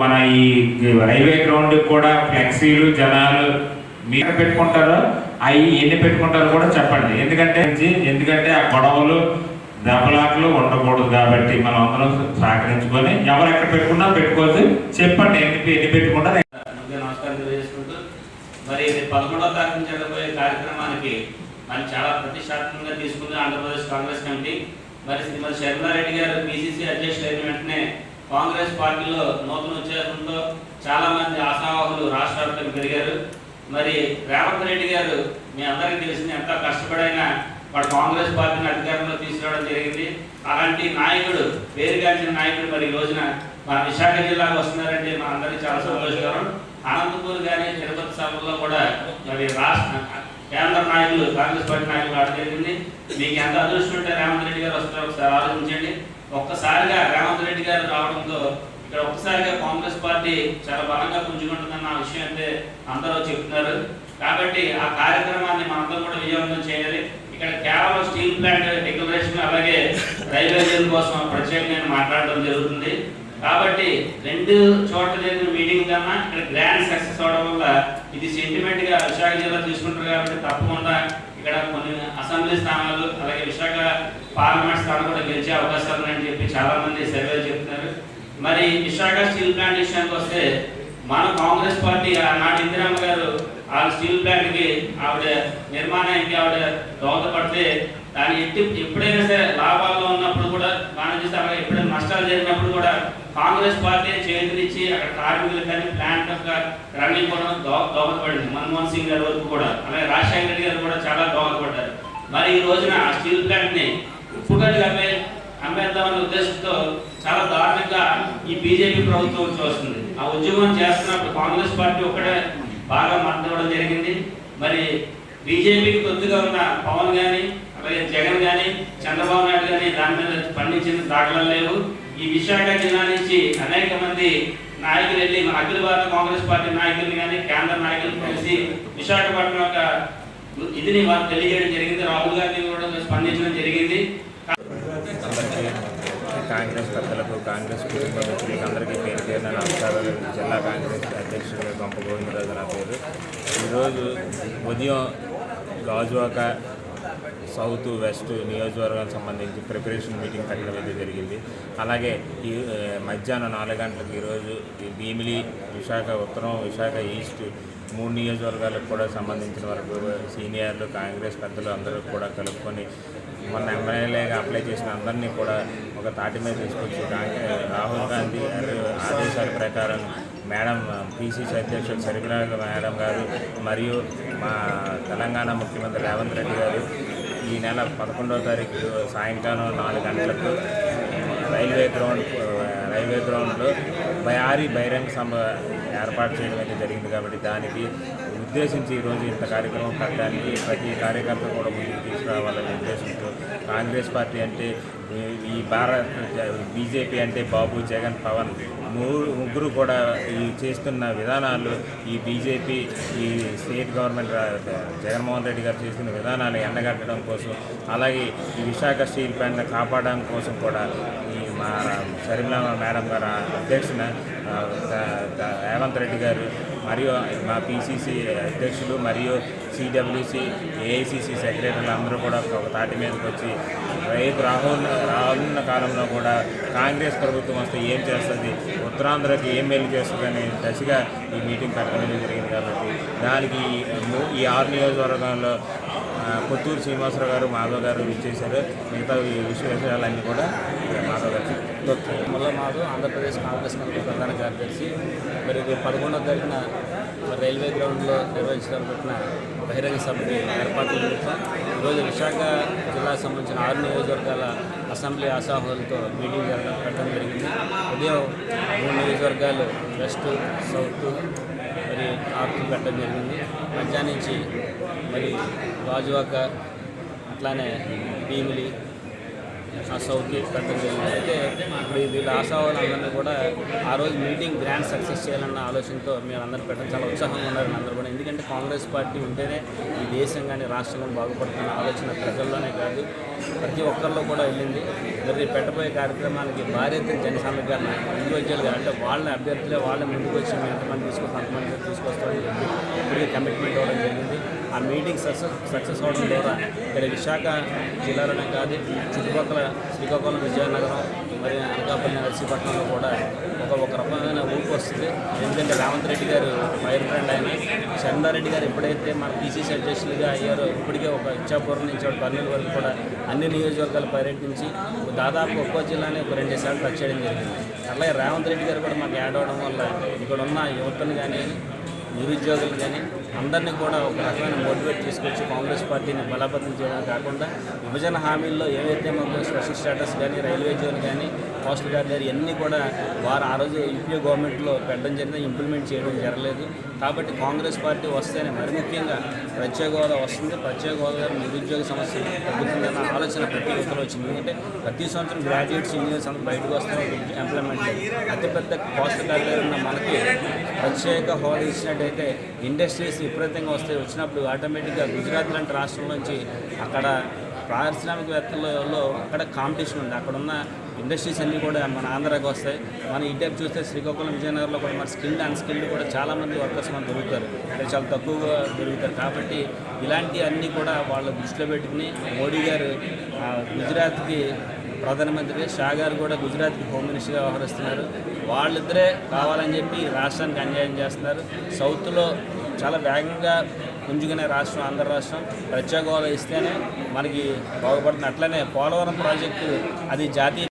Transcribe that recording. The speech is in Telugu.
మన ఈ రైల్వే గ్రౌండ్ కూడా ఫ్లెక్సీలు జనాలు మీరు పెట్టుకుంటారో అవి ఎన్ని పెట్టుకుంటారో కూడా చెప్పండి. ఎందుకంటే ఎందుకంటే ఆ గొడవలు దెబ్బలాటలు ఉండకూడదు కాబట్టి మనం అందరం సహకరించుకొని ఎవరు ఎక్కడ పెట్టుకున్నా పెట్టుకోవచ్చు. చెప్పండి ఎన్ని ఎన్ని పెట్టుకుంటారు? నమస్కారం తెలియజేసుకుంటూ మరి ఇది పదమూడవ తారీఖు జరగబోయే కార్యక్రమానికి మరి చాలా ప్రతిష్టాత్మకంగా తీసుకుంది ఆంధ్రప్రదేశ్ కాంగ్రెస్ కమిటీ. మరి శ్రీమతి శర్మారెడ్డి గారు బీసీసీ అధ్యక్షులు అయిన వెంటనే కాంగ్రెస్ పార్టీలో నూతన ఉద్యోగంలో చాలా మంది ఆశావాహులు రాష్ట్ర వ్యాప్తంగా పెరిగారు. మరి రేవంత్ రెడ్డి గారు మీ అందరికీ తెలిసింది ఎంత కష్టపడైనా వాడు కాంగ్రెస్ పార్టీని అధికారంలో తీసుకురావడం జరిగింది. అలాంటి నాయకుడు పేరుగాంచిన నాయకుడు మరి రోజున మా విశాఖ జిల్లాకు వస్తున్నారంటే మా అందరికీ చాలా సంతోషకరం. అనంతపూర్ కానీ తిరుపతి సభల్లో కూడా మరి రాష్ట్ర కేంద్ర నాయకులు కాంగ్రెస్ పార్టీ నాయకులు ఆడ జరిగింది. మీకు ఎంత అదృష్టం ఉంటే రేవంత్ రెడ్డి గారు వస్తారు ఒకసారి ఆలోచించండి. ఒక్కసారిగా రేవంత్ రెడ్డి గారు రావడంతో ఇక్కడ ఒక్కసారిగా కాంగ్రెస్ పార్టీ చాలా బలంగా పుంజుకుంటుందన్న విషయం అయితే అందరూ చెప్తున్నారు. కాబట్టి ఆ కార్యక్రమాన్ని మనందరం కూడా విజయవంతం చేయాలి. ఇక్కడ కేవలం స్టీల్ ప్లాంట్ డిక్లరేషన్ అలాగే రైల్వే జోన్ కోసం ప్రత్యేకంగా మాట్లాడడం జరుగుతుంది. కాబట్టి రెండు చోట్ల జరిగిన మీటింగ్ కన్నా ఇక్కడ గ్రాండ్ సక్సెస్ అవడం వల్ల ఇది సెంటిమెంట్గా విశాఖ జిల్లా తీసుకుంటారు కాబట్టి తప్పకుండా ఇక్కడ కొన్ని అసెంబ్లీ స్థానాలు అలాగే విశాఖ పార్లమెంట్ స్థానం కూడా గెలిచే అవకాశాలు ఉన్నాయని చెప్పి చాలా మంది సర్వేలు చెప్తున్నారు. మరి విశాఖ స్టీల్ ప్లాంట్ విషయానికి వస్తే మన కాంగ్రెస్ పార్టీ ఆనాడు ఇందిరామ్మ గారు ఆ స్టీల్ ప్లాంట్కి ఆవిడ నిర్మాణానికి ఆవిడ దోహదపడితే దాని ఎట్టి ఎప్పుడైనా సరే లాభాల్లో ఉన్నప్పుడు కూడా మనం చూస్తే ఎప్పుడైనా నష్టాలు జరిగినప్పుడు కూడా కాంగ్రెస్ పార్టీ చేతులిచ్చి అక్కడ కార్మికులకు కానీ ప్లాంట్ యొక్క రన్నింగ్ కూడా దో- దోహదపడింది. మన్మోహన్ సింగ్ గారి వరకు కూడా. అలాగే రాజశేఖర రెడ్డి గారు కూడా చాలా దోహదపడ్డారు. మరి ఈ రోజున ఆ స్టీల్ ప్లాంట్ని ఉప్పుగడ్డి అమ్మే అమ్మేద్దామనే ఉద్దేశంతో చాలా దారుణంగా ఈ బీజేపీ ప్రభుత్వం వస్తుంది. ఆ ఉద్యమం చేస్తున్నప్పుడు కాంగ్రెస్ పార్టీ ఒక్కడే బాగా మద్దతు ఇవ్వడం జరిగింది. మరి బీజేపీకి కొద్దిగా ఉన్న పవన్ కానీ అలాగే జగన్ కానీ చంద్రబాబు నాయుడు కానీ దాని మీద స్పందించిన దాఖలాలు లేవు. ఈ విశాఖ జిల్లా నుంచి అనేక మంది నాయకులు వెళ్ళి అఖిల భారత కాంగ్రెస్ పార్టీ నాయకులు కానీ కేంద్ర నాయకులు కలిసి విశాఖపట్నం యొక్క ఇదిని వారు తెలియజేయడం జరిగింది. రాహుల్ గాంధీ కూడా స్పందించడం జరిగింది. కాంగ్రెస్ పెద్దలకు కాంగ్రెస్ కుటుంబ మిత్రులకు అందరికీ పేరు పేరున నమస్కారాలు. జిల్లా కాంగ్రెస్ అధ్యక్షుడు గొప్ప గోవిందరాజు నా పేరు. ఈరోజు ఉదయం గాజువాక సౌత్ వెస్ట్ నియోజకవర్గానికి సంబంధించి ప్రిపరేషన్ మీటింగ్ పెట్టడం జరిగింది. అలాగే ఈ మధ్యాహ్నం నాలుగు గంటలకు ఈరోజు భీమిలి విశాఖ ఉత్తరం విశాఖ ఈస్ట్ మూడు నియోజకవర్గాలకు కూడా సంబంధించిన వరకు సీనియర్లు కాంగ్రెస్ పెద్దలు అందరూ కూడా కలుపుకొని మొన్న ఎమ్మెల్యేగా అప్లై చేసిన అందరినీ కూడా ఒక తాటి మీద తీసుకొచ్చి రాహుల్ గాంధీ ఆదేశాల ప్రకారం మేడం పిసిసి అధ్యక్షుడు సరిపిలా మేడం గారు మరియు మా తెలంగాణ ముఖ్యమంత్రి రేవంత్ రెడ్డి గారు ఈ నెల పదకొండవ తారీఖు సాయంకాలం నాలుగు గంటలకు రైల్వే గ్రౌండ్ రైల్వే గ్రౌండ్లో భారీ బహిరంగ సభ ఏర్పాటు చేయడం అయితే జరిగింది కాబట్టి దానికి ఉద్దేశించి ఈరోజు ఇంత కార్యక్రమం పెట్టడానికి ప్రతి కార్యకర్త కూడా ముందుకు తీసుకురావాలనే ఉద్దేశంతో కాంగ్రెస్ పార్టీ అంటే ఈ- భారత్ బీజేపీ అంటే బాబు జగన్ పవన్ మూడు ముగ్గురు కూడా ఈ చేస్తున్న విధానాలు ఈ బీజేపీ ఈ స్టేట్ గవర్నమెంట్ జగన్మోహన్ రెడ్డి గారు చేస్తున్న విధానాలు ఎండగట్టడం కోసం అలాగే ఈ విశాఖ స్టీల్ ప్లాంట్ని కాపాడడం కోసం కూడా ఈ మా శర్మిల మేడం గారు అధ్యక్షున రేవంత్ రెడ్డి గారు మరియు మా పిసిసి అధ్యక్షులు మరియు సిడబ్ల్యూసి ఏఐసిసి సెక్రటరీలు అందరూ కూడా ఒక తాటి మీదకి వచ్చి రేపు రాహుల్ రానున్న కాలంలో కూడా కాంగ్రెస్ ప్రభుత్వం వస్తే ఏం చేస్తుంది? ఉత్తరాంధ్రకి ఏం మేలు చేస్తుందనే దశగా ఈ మీటింగ్ పెట్టడం జరిగింది కాబట్టి దానికి ఈ ఈ ఆరు నియోజకవర్గంలో కొత్తూరు శ్రీనివాసరావు గారు మాధవ్ గారు ఇచ్చేశారు మిగతా ఈ కూడా మాధవ్ గారు ముల్లమారు ఆంధ్రప్రదేశ్ కాంగ్రెస్ కమిటీ ప్రధాన కార్యదర్శి మరి పదకొండవ తారీఖున రైల్వే గ్రౌండ్లో నిర్వహించడానికి బహిరంగ సభకి ఏర్పాట్లు నిమిత్తం ఈరోజు విశాఖ జిల్లాకు సంబంధించిన ఆరు నియోజకవర్గాల అసెంబ్లీ ఆశాహులతో మీటింగ్ జరగడం పెట్టడం జరిగింది. ఉదయం మూడు నియోజకవర్గాలు వెస్ట్ సౌత్ మరి నార్త్ పెట్టడం జరిగింది. మధ్యాహ్నం నుంచి మరి రాజువాక అట్లానే భీమిలి ఆ సౌత్కి పెట్టడం జరిగింది అయితే ఇప్పుడు ఇది వీళ్ళ ఆశావాళ్ళందరినీ కూడా ఆ రోజు మీటింగ్ గ్రాండ్ సక్సెస్ చేయాలన్న ఆలోచనతో మీరు అందరూ పెట్టడం చాలా ఉత్సాహంగా ఉన్నారని అందరూ కూడా. ఎందుకంటే కాంగ్రెస్ పార్టీ ఉంటేనే ఈ దేశం కానీ రాష్ట్రం బాగుపడుతున్న ఆలోచన ప్రజల్లోనే కాదు ప్రతి ఒక్కరిలో కూడా వెళ్ళింది. మరి పెట్టబోయే కార్యక్రమానికి భారీ ఎత్తున జన సమీకరణ ఇండివిజువల్గా అంటే వాళ్ళ అభ్యర్థులే వాళ్ళ ముందుకు వచ్చి మేము ఎంతమంది తీసుకొస్తాం అంతమంది తీసుకొస్తామని చెప్పి ఇప్పటికే కమిట్మెంట్ ఇవ్వడం జరిగింది. ఆ మీటింగ్ సక్సెస్ సక్సెస్ అవడం ద్వారా ఇక్కడ విశాఖ జిల్లాలోనే కాదు చుట్టుపక్కల శ్రీకాకుళం విజయనగరం మరి అనకాపల్లి నర్సీపట్నంలో కూడా ఒక ఒక రకమైన ఊపు వస్తుంది. ఎందుకంటే రేవంత్ రెడ్డి గారు ఫైర్ ఫ్రెండ్ ఆయన. చందారెడ్డి గారు ఎప్పుడైతే మన పీసీసీ అధ్యక్షులుగా అయ్యారో ఇప్పటికే ఒక ఇచ్చాపురం నుంచి ఒక కర్నూలు వరకు కూడా అన్ని నియోజకవర్గాలు పర్యటించి దాదాపు ఒక్కో జిల్లానే ఒక రెండు సార్లు టచ్ చేయడం జరిగింది. అలాగే రేవంత్ రెడ్డి గారు కూడా మాకు యాడ్ అవడం వల్ల ఇక్కడ ఉన్న యువతను కానీ నిరుద్యోగులు కానీ అందరినీ కూడా ఒక రకమైన మోటివేట్ తీసుకొచ్చి కాంగ్రెస్ పార్టీని బలపతం చేయడం కాకుండా విభజన హామీల్లో ఏవైతే మాకు స్పెషల్ స్టేటస్ కానీ రైల్వే జోన్ కానీ పోస్టల్ గార్డ్ గారు ఇవన్నీ కూడా వారు ఆ రోజు యూపీఏ గవర్నమెంట్లో పెట్టడం జరిగింది ఇంప్లిమెంట్ చేయడం జరగలేదు. కాబట్టి కాంగ్రెస్ పార్టీ వస్తేనే మరి ముఖ్యంగా ప్రత్యేక హోదా వస్తుంది. ప్రత్యేక హోదా నిరుద్యోగ సమస్య తగ్గుతుందన్న ఆలోచన ప్రతి ఒక్కరు వచ్చింది. ఎందుకంటే ప్రతి సంవత్సరం గ్రాడ్యుయేట్స్ ఇంజనీర్స్ అంతా బయటకు వస్తున్న ఎంప్లాయ్మెంట్ అతిపెద్ద పోస్టల్ గార్డ్ ఉన్న మనకి ప్రత్యేక హోదా ఇచ్చినట్టయితే ఇండస్ట్రీస్ విపరీతంగా వస్తాయి. వచ్చినప్పుడు ఆటోమేటిక్గా గుజరాత్ లాంటి రాష్ట్రం నుంచి అక్కడ పారిశ్రామికవేత్తలలో అక్కడ కాంపిటీషన్ ఉంది. అక్కడ ఉన్న ఇండస్ట్రీస్ అన్నీ కూడా మన ఆంధ్రాకి వస్తాయి. మన ఈ చూస్తే శ్రీకాకుళం విజయనగరంలో కూడా మన స్కిల్డ్ అన్స్కిల్డ్ కూడా చాలామంది వర్కర్స్ మనకు దొరుకుతారు. అంటే చాలా తక్కువగా దొరుకుతారు. కాబట్టి ఇలాంటి అన్నీ కూడా వాళ్ళ దృష్టిలో పెట్టుకుని మోడీ గారు గుజరాత్కి ప్రధానమంత్రి షా గారు కూడా గుజరాత్కి హోమ్ మినిస్టర్గా వ్యవహరిస్తున్నారు. వాళ్ళిద్దరే కావాలని చెప్పి రాష్ట్రానికి అన్యాయం చేస్తున్నారు. సౌత్లో చాలా వేగంగా పుంజుకునే రాష్ట్రం ఆంధ్ర రాష్ట్రం. ప్రత్యేక హోదా ఇస్తేనే మనకి బాగుపడుతుంది. అట్లనే పోలవరం ప్రాజెక్టు అది జాతీయ